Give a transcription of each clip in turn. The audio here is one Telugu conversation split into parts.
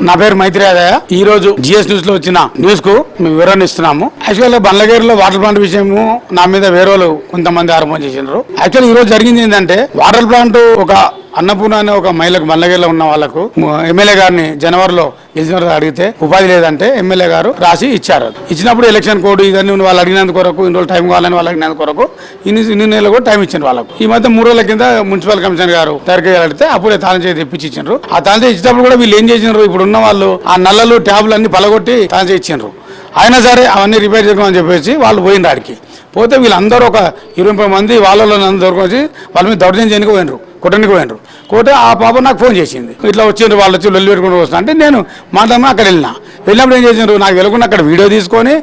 నా పేరు మైత్రియాదయ ఈ రోజు జిఎస్ న్యూస్లో వచ్చిన న్యూస్కు మేము వివరణ ఇస్తున్నాము. యాక్చువల్గా బండ్లగేరులో వాటర్ ప్లాంట్ విషయము నా మీద వేరే వాళ్ళు కొంతమంది ఆరోపణ చేసినారు యాక్చువల్ ఈ రోజు జరిగింది ఏంటంటే వాటర్ ప్లాంట్ ఒక అన్నపూర్ణ అనే ఒక మహిళకు మల్లగేళ్ళ ఉన్న వాళ్ళకు ఎమ్మెల్యే గారిని జనవరిలో గెలిచిన అడిగితే ఉపాధి లేదంటే ఎమ్మెల్యే గారు రాసి ఇచ్చారు. ఇచ్చినప్పుడు ఎలక్షన్ కోడ్ ఇవన్నీ వాళ్ళు అడిగినందుకు కొరకు ఇన్ని రోజులు టైం కావాలని వాళ్ళు అడిగినందుకు కొరకు ఇన్ని ఇన్ని నెలలు కూడా టైం ఇచ్చారు వాళ్ళకు. ఈ మధ్య మూడు రోజుల కింద మున్సిపల్ కమిషనర్ గారు తయారు అడిగితే అప్పుడే తాళం చేసి తెప్పించి ఇచ్చినారు ఆ తాళం చేతి ఇచ్చినప్పుడు కూడా వీళ్ళు ఏం చేసినారు ఇప్పుడు ఉన్న వాళ్ళు ఆ నల్లలు ట్యాబ్లు అన్ని పలగొట్టి తాళం చేతి ఇచ్చిండ్రు. అయినా సరే అవన్నీ రిపేర్ చేసుకోమని చెప్పేసి వాళ్ళు పోయిండ్రు ఆడికి. పోతే వీళ్ళందరూ ఒక ఇరవై ముప్పై మంది వాళ్ళలో నన్ను దొరకొచ్చి వాళ్ళ మీద దౌర్జన్యం చేయడానికి పోయినరు కొట్టడానికి పోయినరు కొట్టే ఆ పాప నాకు ఫోన్ చేసింది. ఇట్లా వచ్చిండ్రు వాళ్ళు వచ్చి లొల్లి పెట్టుకుని వస్తున్నా. అంటే నేను మాట్లాడమని అక్కడ వెళ్ళినా. వెళ్ళినప్పుడు ఏం చేసిండ్రు నాకు వెళ్ళకుండా అక్కడ వీడియో తీసుకొని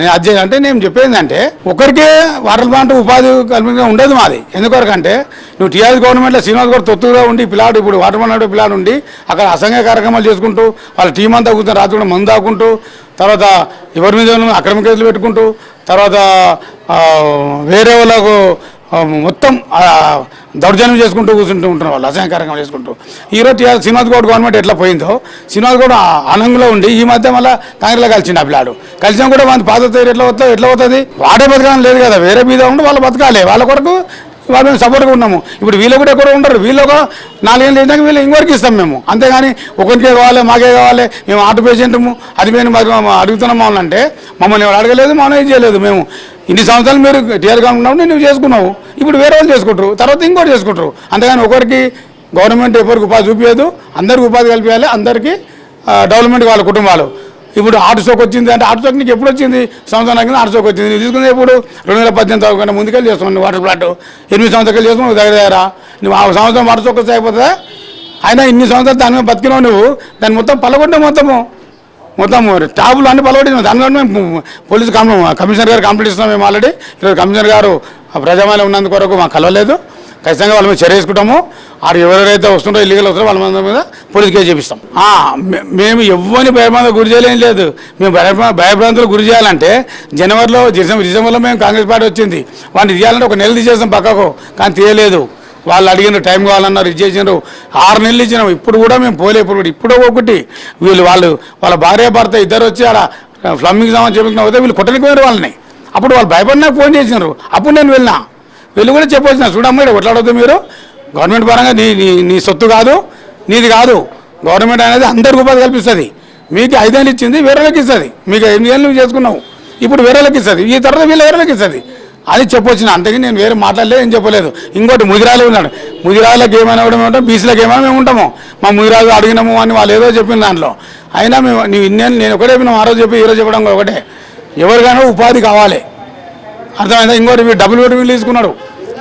నేను అది అంటే నేను చెప్పేది అంటే ఒకరికే వాటర్ ప్లాంట్ ఉపాధి కల్పించడం ఉండదు మాది. ఎందుకొరకంటే నువ్వు టీఆర్ఎస్ గవర్నమెంట్లో శ్రీనివాస్ గారు తొత్తుగా ఉండి పిల్లాడు ఇప్పుడు వాటర్ ప్లాంట్ పిల్లాడు ఉండి అక్కడ అసంఘ కార్యక్రమాలు చేసుకుంటూ వాళ్ళ టీం అంతా కూర్చొని రాత్రి కూడా మందు తాకుంటూ తర్వాత ఎవరి మీద అక్రమ కేసులు పెట్టుకుంటూ తర్వాత వేరే వాళ్ళకు మొత్తం దౌర్జన్యం చేసుకుంటూ కూర్చుంటూ ఉంటున్న వాళ్ళు అసహ్య కార్యక్రమం చేసుకుంటూ. ఈరోజు శ్రీనివాస్ గౌడ్ గవర్నమెంట్ ఎట్లా పోయిందో శ్రీనివాస్ గౌడ్ ఆనందంలో ఉండి ఈ మధ్య మళ్ళీ కాంగ్రెస్లో కలిసిండు ఆ పిల్లాడు కలిసినా కూడా మన పాత ఎట్లా వస్తా ఎట్లా అవుతుంది వాడే బతకడం లేదు కదా వేరే మీద ఉండి వాళ్ళు బతకాలి. వాళ్ళ కొరకు వాళ్ళ మేము సపోర్ట్గా ఉన్నాము. ఇప్పుడు వీళ్ళు కూడా ఎక్కడ ఉండరు. వీళ్ళు ఒక నాలుగేళ్ళు లేదాక వీళ్ళు ఇంకొకరికి ఇస్తాం మేము. అంతేగాని ఒకరికే కావాలి మాకే కావాలి మేము ఆటో పేషెంట్ము అది మేము మరి అడుగుతున్నాం మమ్మల్ని అంటే మమ్మల్ని ఎవరు అడగలేదు మనం ఏం చేయలేదు మేము. ఇన్ని సంవత్సరాలు మీరు టీఆర్గా ఉన్నప్పుడు నువ్వు చేసుకున్నావు. ఇప్పుడు వేరే వాళ్ళు చేసుకుంటారు తర్వాత ఇంకోటి చేసుకుంటారు. అంతేగాని ఒకరికి గవర్నమెంట్ ఎవరికి ఉపాధి చూపించదు అందరికి ఉపాధి కల్పించాలి అందరికీ డెవలప్మెంట్ వాళ్ళ కుటుంబాలు. ఇప్పుడు ఆర్ట్ షోక్ వచ్చింది అంటే ఆటో షోక్ నీకు ఎప్పుడు వచ్చింది? సంవత్సరం కింద ఆటో షోక్ వచ్చింది. నువ్వు తీసుకునే రెండు వేల పద్దెనిమిది వరకు కన్నా ముందుకెళ్ళి చేస్తున్నావు వాటర్ ప్లాంట్. ఎనిమిది సంవత్సరాలు చేసుకున్నావు దగ్గర దగ్గర. నువ్వు ఆ సంవత్సరం వాటర్ షోక్ వస్తే అయిపోతుందా? అయినా ఇన్ని సంవత్సరాలు దాని మీద బతికినావు నువ్వు. దాన్ని మొత్తం పలగొట్టే మొత్తము. మొత్తం ట్యాబులు అన్ని పలవడింది దాని మేము పోలీసు కమిషనర్ గారు కంప్లీట్ ఇస్తున్నాం మేము ఆల్రెడీ. ఈరోజు కమిషనర్ గారు ఆ ఉన్నందుకు కొరకు మాకు కలవలేదు. ఖచ్చితంగా వాళ్ళ మీద చర్య తీసుకుంటాము. ఆడు ఎవరెవరైతే వస్తుంటారో ఇల్లీగల్ వస్తారో వాళ్ళ మీద మీద పోలీస్ కేసు చేపిస్తాం. మే- మేము ఎవరిని భయభ్రాంతులకు గురి చేయలేం లేదు. మేము భయభ్రా భయభ్రాంతులకు గురి చేయాలంటే జనవరిలో డిసెంబర్ డిసెంబర్లో మేము కాంగ్రెస్ పార్టీ వచ్చింది. వాటిని తీయాలంటే ఒక నెల తీసేస్తాం పక్కకు కానీ తీయలేదు. వాళ్ళు అడిగిన టైం కావాలన్నారు ఇది చేసినారు. ఆరు నెలలు ఇచ్చినాం. ఇప్పుడు కూడా మేము పోలే ఇప్పుడు కూడా ఇప్పుడు ఒకటి. వీళ్ళు వాళ్ళు వాళ్ళ భార్య భర్త ఇద్దరు వచ్చి ఆడ ఫ్లమ్మింగ్ సామాన్ చేపించిన పోతే వీళ్ళు కొట్టనిపోయారు వాళ్ళని. అప్పుడు వాళ్ళు భయపడినా ఫోన్ చేసినారు. అప్పుడు నేను వెళ్ళినా. వీళ్ళు కూడా చెప్పొచ్చిన చూడమ్మ ఇక్కడ కొట్లాడొద్దు మీరు. గవర్నమెంట్ పరంగా నీ నీ నీ సొత్తు కాదు నీది కాదు. గవర్నమెంట్ అనేది అందరికి ఉపాధి కల్పిస్తుంది. మీకు ఐదేళ్ళు ఇచ్చింది వేరేలకు ఇస్తుంది. మీకు ఎనిమిది ఏళ్ళు నువ్వు చేసుకున్నావు. ఇప్పుడు వేరేలకు ఇస్తుంది. ఈ తర్వాత వీళ్ళు వేరేలకు ఇస్తుంది. అది చెప్పొచ్చిన. అంతకీ నేను వేరే మాట్లాడలేదు ఏం చెప్పలేదు. ఇంకోటి ముదిరాలు ఉన్నాడు. ముదిరాలకు ఏమైనా కూడా మేము ఉంటాం బీసీలకు ఏమైనా మేము ఉంటాము. మా ముదిరాలు అడిగినాము అని వాళ్ళు ఏదో చెప్పిన దాంట్లో. అయినా మేము నువ్వు ఇన్నేళ్ళు నేను ఒకటే చెప్పిన ఆ రోజు చెప్పి ఈరోజు చెప్పడం ఒకటే. ఎవరికైనా ఉపాధి కావాలి. అర్థమైందా? ఇంకోటి మీరు డబ్బులు పెట్టి వీళ్ళు తీసుకున్నాడు.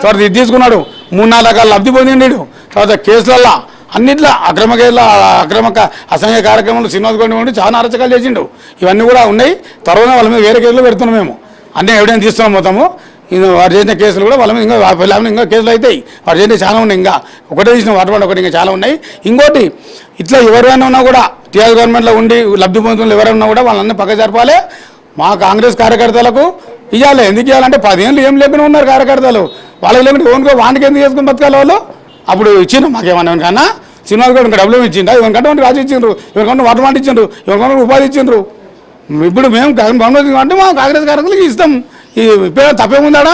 తర్వాత ఇది తీసుకున్నాడు. మూడు నాలుగు రకాల లబ్ధి పొందిండు. తర్వాత కేసులల్లో అన్నిట్లో అక్రమ కేసుల అక్రమ అసహ్య అసంఘ కార్యక్రమాలు శ్రీనివాస్ గౌడ్ ఉండి చాలా అరచకాలు చేసిండు. ఇవన్నీ కూడా ఉన్నాయి. త్వరగా వాళ్ళ మీద వేరే కేసులు పెడుతున్నాం మేము. అన్నీ ఎవిడెన్స్ తీసుకున్నాం పోతాము వారు చేసిన కేసులు కూడా వాళ్ళ మీద ఇంకా వాళ్ళ ఇంకా కేసులు అవుతాయి. వారు చేసిన చాలా ఉన్నాయి ఇంకా. ఒకటే తీసిన వాటి ఒకటి ఇంకా చాలా ఉన్నాయి. ఇంకోటి ఇట్లా ఎవరైనా ఉన్నా కూడా టీఆర్ గవర్నమెంట్లో ఉండి లబ్ధి పొందుతున్న ఎవరైనా ఉన్నా కూడా వాళ్ళని పక్క జరపాలి. మా కాంగ్రెస్ కార్యకర్తలకు ఇవ్వాలి ఎందుకు ఇవ్వాలంటే పదిహేనులు ఏం లేకుండా ఉన్నారు కార్యకర్తలు. వాళ్ళకి లేకుండా ఓన్గా వానికి ఎందుకు చేసుకుని బతకాలి వాళ్ళు? అప్పుడు ఇచ్చిండ్రు మాకేమన్నా కన్నా? సినిమాలు కూడా ఇంకా డబ్బులు ఇచ్చిండ్రు ఇవన్నకంటే వాడికి రాజు ఇచ్చిండ్రు. ఎవరికంటే వాటర్ మాట ఇచ్చిండ్రు. ఎవరికంటే ఉపాధి ఇచ్చిండ్రు. ఇప్పుడు మేము గవర్నమెంట్ అంటే మా కాంగ్రెస్ కార్యకర్తలకు ఇస్తాం. ఈ ఇప్పుడు తప్పేముందాడా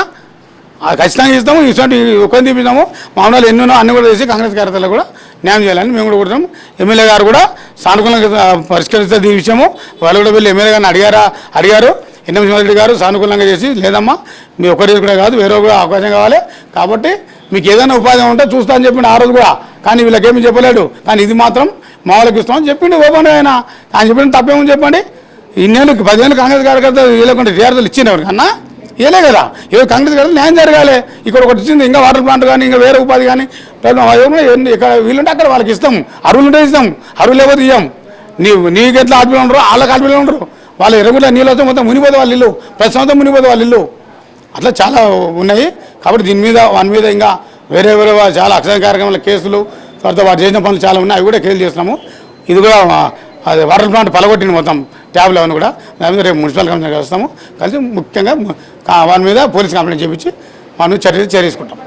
ఆ ఖచ్చితంగా ఇస్తాము. ఇటువంటి ఒక్కరిని తీపిస్తాము. మామూలు ఎన్నో అన్ని కూడా చేసి కాంగ్రెస్ కార్యకర్తలు కూడా న్యాయం చేయాలని మేము కూడా కోరుతాం ఎమ్మెల్యే గారు కూడా సానుకూలంగా పరిష్కరిస్తే ఈ విషయము వాళ్ళు కూడా వెళ్ళి ఎమ్మెల్యే గారిని అడిగారా? అడిగారు. ఎన్ఎం సింహారెడ్డి గారు సానుకూలంగా చేసి లేదమ్మా మీ ఒక్కరి కూడా కాదు వేరే కూడా అవకాశం కావాలి. కాబట్టి మీకు ఏదైనా ఉపాధి ఉంటే చూస్తా అని చెప్పిండు ఆ రోజు కూడా. కానీ వీళ్ళకేమీ చెప్పలేడు. కానీ ఇది మాత్రం మా వాళ్ళకి ఇస్తామని చెప్పిండు ఓపెన్ ఆయన. ఆయన చెప్పిన తప్పేమని చెప్పండి. ఇన్నేళ్ళు పదిహేను కాంగ్రెస్ కార్యకర్తలు వీళ్ళకుంటే టీఆర్ఎస్ ఇచ్చిండు కన్నా ఏలే కదా. ఏదో కాంగ్రెస్ గారు న్యాయం జరగాలి. ఇక్కడ ఒకటి వచ్చింది ఇంకా వాటర్ ప్లాంట్ కానీ ఇంకా వేరే ఉపాధి కానీ. ఇక్కడ వీళ్ళుంటే అక్కడ వాళ్ళకి ఇస్తాం. అరువులు ఉంటే ఇస్తాం. అరువు లేకపోతే ఇయ్యం. నీవు నీకు ఎట్లా ఆత్మీయులు ఉండరు వాళ్ళకి ఆత్మీయులు ఉండరు. వాళ్ళు ఇరవై నీళ్ళు వస్తే మొత్తం మునిపోతే వాళ్ళు ఇల్లు. ప్రతి సంవత్సరం మునిపోతే వాళ్ళు ఇల్లు. అట్లా చాలా ఉన్నాయి. కాబట్టి దీని మీద వాని మీద ఇంకా వేరే వేరే చాలా అక్షర కార్యక్రమాల కేసులు తర్వాత వారు చేసిన పనులు చాలా ఉన్నాయి. అవి కూడా కేసు చేస్తున్నాము. ఇది కూడా అది వాటర్ ప్లాంట్ పలగొట్టింది మొత్తం. ట్యాబ్లు అవన్నీ కూడా. దాని మీద రేపు మున్సిపల్ కమిషనర్ చేస్తాము కలిసి ముఖ్యంగా వాని మీద పోలీస్ కంప్లైంట్ చేయించి వాని మీద చర్య చర్య తీసుకుంటాం